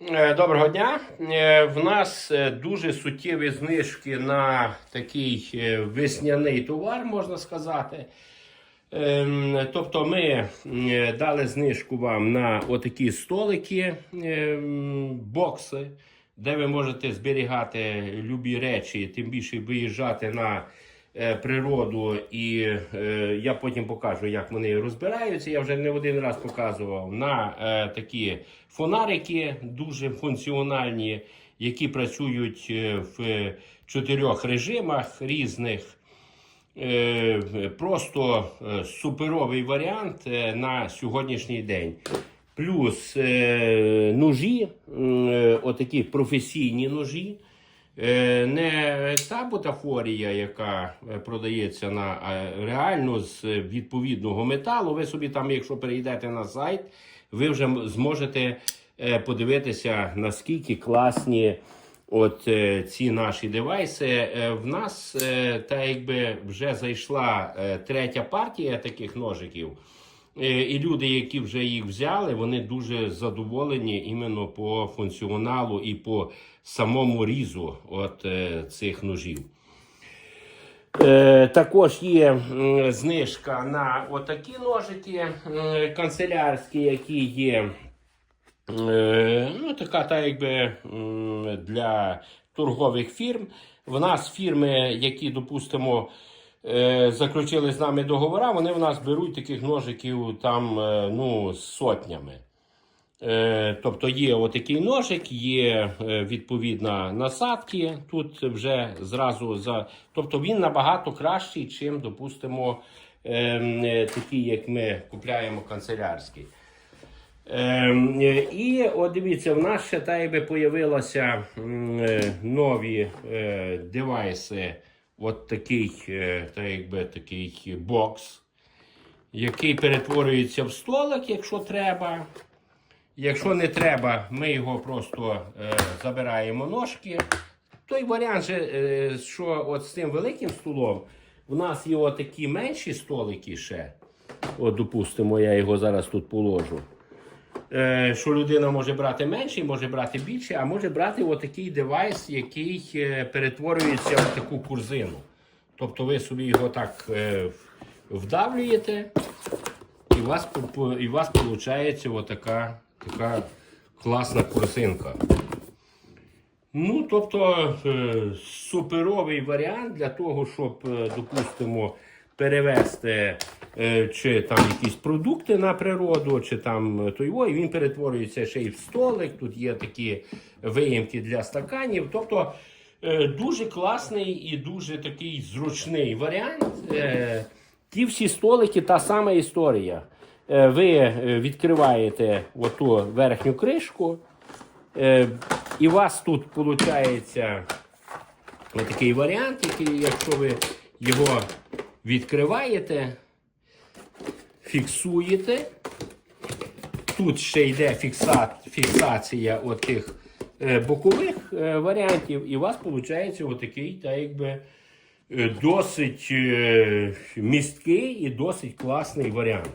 Е, Доброго дня. Е, В нас е, дуже суттєві знижки на такий весняний товар, можна сказати. Ем, Тобто ми дали знижку вам на отакі столики, ем, бокси, де ви можете зберігати любі речі, тим більше виїжджати на природу. І е, я потім покажу, як вони розбираються. Я вже не один раз показував на е, такі фонарики, дуже функціональні, які працюють е, в чотирьох режимах різних. Е, Просто е, суперовий варіант е, на сьогоднішній день. Плюс е, ножі, е, отакі професійні ножі. Е, Не та бутафорія, яка е, продається на реально з відповідного металу. Ви собі там, якщо перейдете на сайт, ви вже зможете е, подивитися, наскільки класні от ці наші девайси. В нас та якби вже зайшла третя партія таких ножиків. Е, І люди, які вже їх взяли, вони дуже задоволені іменно по функціоналу і по самому різу от е, цих ножів. Е, також є знижка на отакі ножики канцелярські, які є ну, така, та якби для торгових фірм. В нас фірми, які, допустимо, заключили з нами договора, вони в нас беруть таких ножиків там е, ну, з сотнями. Е, Тобто є отакий ножик, є е, відповідна насадки. Тут вже зразу за. Тобто він набагато кращий, чим, допустимо, ем, е, такі, як ми купляємо канцелярський. Ем, е, і от дивіться, в нас ще та появилися е, нові е, девайси. От такий, е, та якби такий бокс, який перетворюється в столик, якщо треба. Якщо не треба, ми його просто е, забираємо ножки. Той варіант, же, е, що от з цим великим столом, в нас є отакі менші столики ще. От, допустимо, я його зараз тут положу. Е, що людина може брати менший, може брати більше, а може брати отакий девайс, який е, перетворюється в таку курзину. Тобто ви собі його так е, вдавлюєте, і у вас, і у вас виходить отака така класна курсинка. Ну, тобто, суперовий варіант для того, щоб, допустимо, перевести чи там якісь продукти на природу, чи там е, той ой, він перетворюється ще й в столик. Тут є такі виїмки для стаканів. Тобто е, дуже класний і дуже такий зручний варіант. Е, Ті всі столики, та сама історія. Е, Ви е, відкриваєте оту верхню кришку. Е, І у вас тут виходить такий варіант, який, якщо ви його відкриваєте, фіксуєте. Тут ще йде фікса, фіксація отих е, бокових е, варіантів, і у вас виходить отакий, та якби е, досить місткий і досить класний варіант.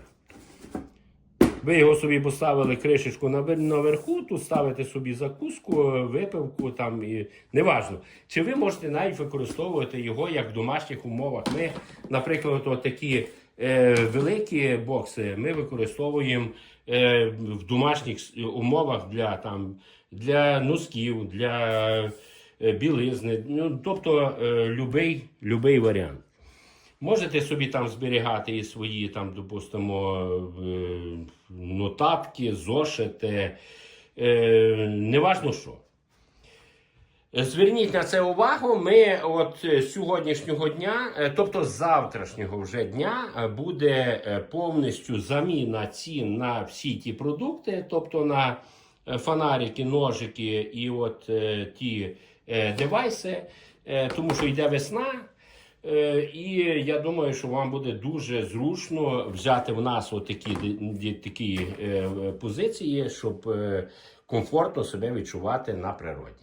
Ви його собі поставили кришечку наверху, тут ставите собі закуску, випивку там і неважно. Чи ви можете навіть використовувати його як в домашніх умовах. Ми, наприклад, такі великі бокси ми використовуємо е, в домашніх умовах для там для носків, для е, білизни. Ну, тобто е, любий, любий варіант. Можете собі там зберігати і свої, там, допустимо, е, нотатки, зошити, е, неважно що. Зверніть на це увагу. Ми от е, сьогоднішнього дня, е, тобто завтрашнього вже дня, е, буде е, повністю заміна цін на всі ті продукти, тобто на е, фонарики, ножики і от е, ті е, девайси, Е, тому що йде весна. Е, І я думаю, що вам буде дуже зручно взяти в нас отакі такі е, позиції, щоб е, комфортно себе відчувати на природі.